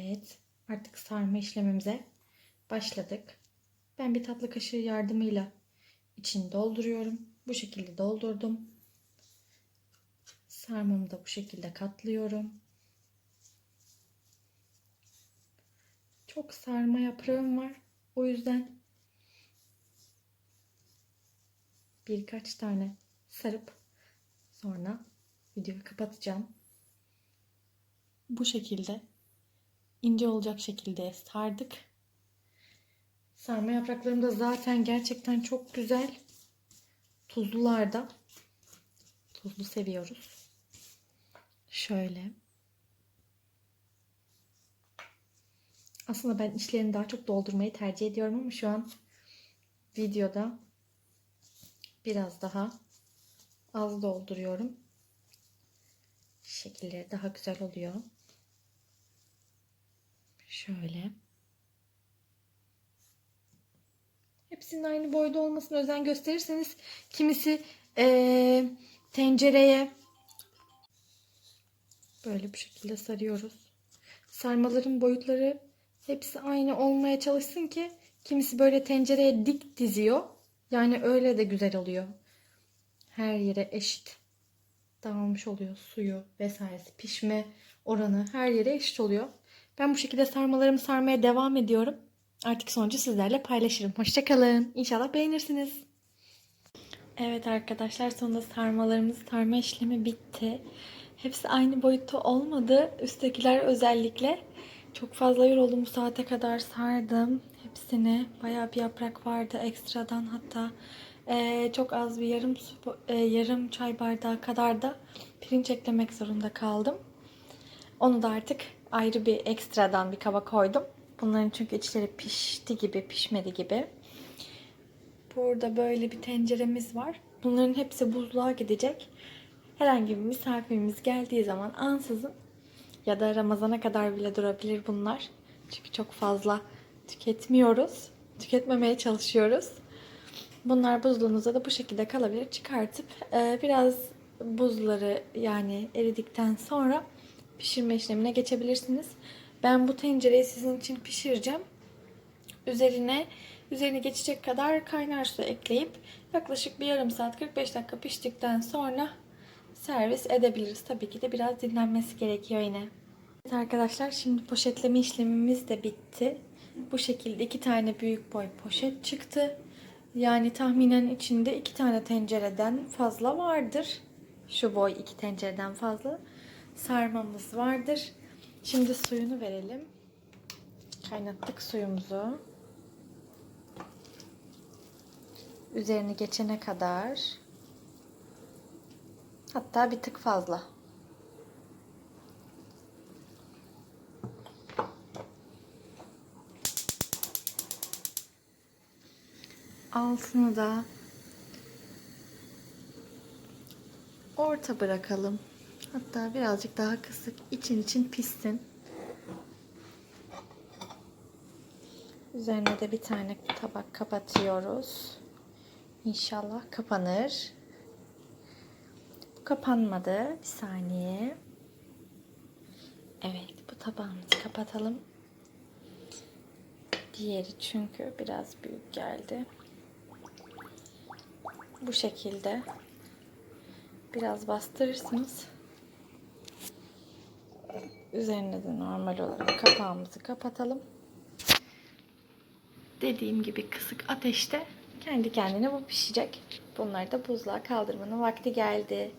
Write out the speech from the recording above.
Evet, artık sarma işlemimize başladık. Ben bir tatlı kaşığı yardımıyla içini dolduruyorum. Bu şekilde doldurdum. Sarmamı da bu şekilde katlıyorum. Çok sarma yaprağım var. O yüzden birkaç tane sarıp sonra videoyu kapatacağım. Bu şekilde ince olacak şekilde sardık. Sarma yapraklarım da zaten gerçekten çok güzel. Tuzlular da. Tuzlu seviyoruz. Şöyle. Aslında ben içlerini daha çok doldurmayı tercih ediyorum ama şu an videoda biraz daha az dolduruyorum. Şekilleri daha güzel oluyor. Şöyle. Hepsinin aynı boyda olmasına özen gösterirseniz kimisi eee, tencereye böyle bu şekilde sarıyoruz. Sarmaların boyutları hepsi aynı olmaya çalışsın ki kimisi böyle tencereye dik diziyor. Yani öyle de güzel oluyor. Her yere eşit dağılmış oluyor suyu vesairesi pişme oranı her yere eşit oluyor. Ben bu şekilde sarmalarımı sarmaya devam ediyorum. Artık sonucu sizlerle paylaşırım. Hoşçakalın. İnşallah beğenirsiniz. Evet arkadaşlar sonunda sarmalarımız sarma işlemi bitti. Hepsi aynı boyutta olmadı. Üsttekiler özellikle. Çok fazla yoruldum bu saate kadar sardım. Hepsini bayağı bir yaprak vardı ekstradan hatta eee, çok az bir yarım eee, yarım çay bardağı kadar da pirinç eklemek zorunda kaldım. Onu da artık ayrı bir ekstradan bir kaba koydum. Bunların çünkü içleri pişti gibi, pişmedi gibi. Burada böyle bir tenceremiz var. Bunların hepsi buzluğa gidecek. Herhangi bir misafirimiz geldiği zaman ansızın ya da Ramazana kadar bile durabilir bunlar. Çünkü çok fazla tüketmiyoruz. Tüketmemeye çalışıyoruz. Bunlar buzluğunuzda da bu şekilde kalabilir. Çıkartıp e, biraz buzları yani eridikten sonra pişirme işlemine geçebilirsiniz. Ben bu tencereyi sizin için pişireceğim. Üzerine üzerine geçecek kadar kaynar su ekleyip yaklaşık bir yarım saat 45 dakika piştikten sonra servis edebiliriz. Tabii ki de biraz dinlenmesi gerekiyor yine. Evet arkadaşlar şimdi poşetleme işlemimiz de bitti. Bu şekilde iki tane büyük boy poşet çıktı. Yani tahminen içinde iki tane tencereden fazla vardır. Şu boy iki tencereden fazla. Sarmamız vardır. Şimdi suyunu verelim. Kaynattık suyumuzu. Üzerini geçene kadar hatta bir tık fazla. Altını da orta bırakalım. Hatta birazcık daha kısık için için pişsin. Üzerine de bir tane tabak kapatıyoruz. İnşallah kapanır. Bu kapanmadı. Bir saniye. Evet bu tabağımızı kapatalım. Diğeri çünkü biraz büyük geldi. Bu şekilde biraz bastırırsınız. Üzerine de normal olarak kapağımızı kapatalım. Dediğim gibi kısık ateşte kendi kendine bu pişecek. Bunları da buzluğa kaldırmanın vakti geldi.